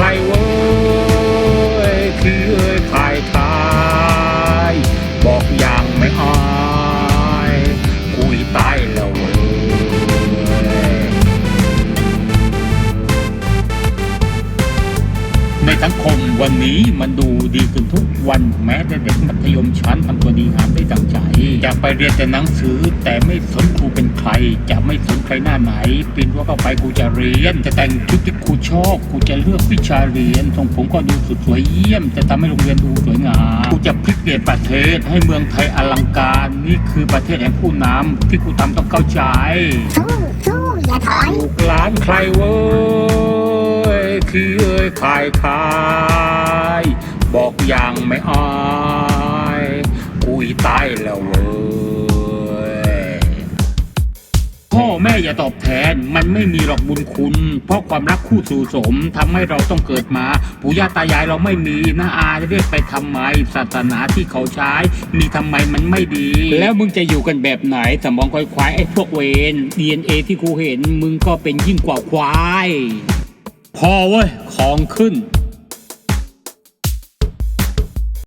ใครเว้ยที่เอ้ยขายทายบอกอย่างไม่อายคุยตายแล้วเว้ยในสังคมวันนี้มันดูดีขึ้นทุกวันแม้แต่เด็กมัธยมชั้นทำตัวดีงามได้ดังใจ อยากไปเรียนแต่หนังสือ แต่ไม่สนครูเป็นใคร จะไม่สนใครหน้าไหนปีนรั้วเข้าไปกูจะเรียน จะแต่งชุดที่ครูชอบกูจะเลือกวิชาเรียนทรงผมก็ดูสุดสวยเยี่ยม จะทำให้โรงเรียนดูสวยงามกูจะพลิกเปลี่ยนประเทศให้เมืองไทยอลังการนี่คือประเทศแห่งผู้นำที่กูทำต้องเข้าใจสู้สู้อย่าถอยลูกหลานใครเว้ยที่เอ้ยขายขายบอกอย่างไม่อาย ยตายแล้วเว้ยพ่อแม่อย่าตอบแทนมันไม่มีหรอกบุญคุณ เพราะความรักคู่สู่สมทำให้เราต้องเกิดมาปู่ย่าตายายเราไม่มีน้าอาจะเรียกไปทำไมศาสนาที่เขาใช้ มีทำไมมันไม่ดี แล้วมึงจะอยู่กันแบบไหนสมองควายควายไอ้พวกเวน DNA ที่กูเห็นมึงก็เป็นยิ่งกว่าควาย พอเว้ยของขึ้น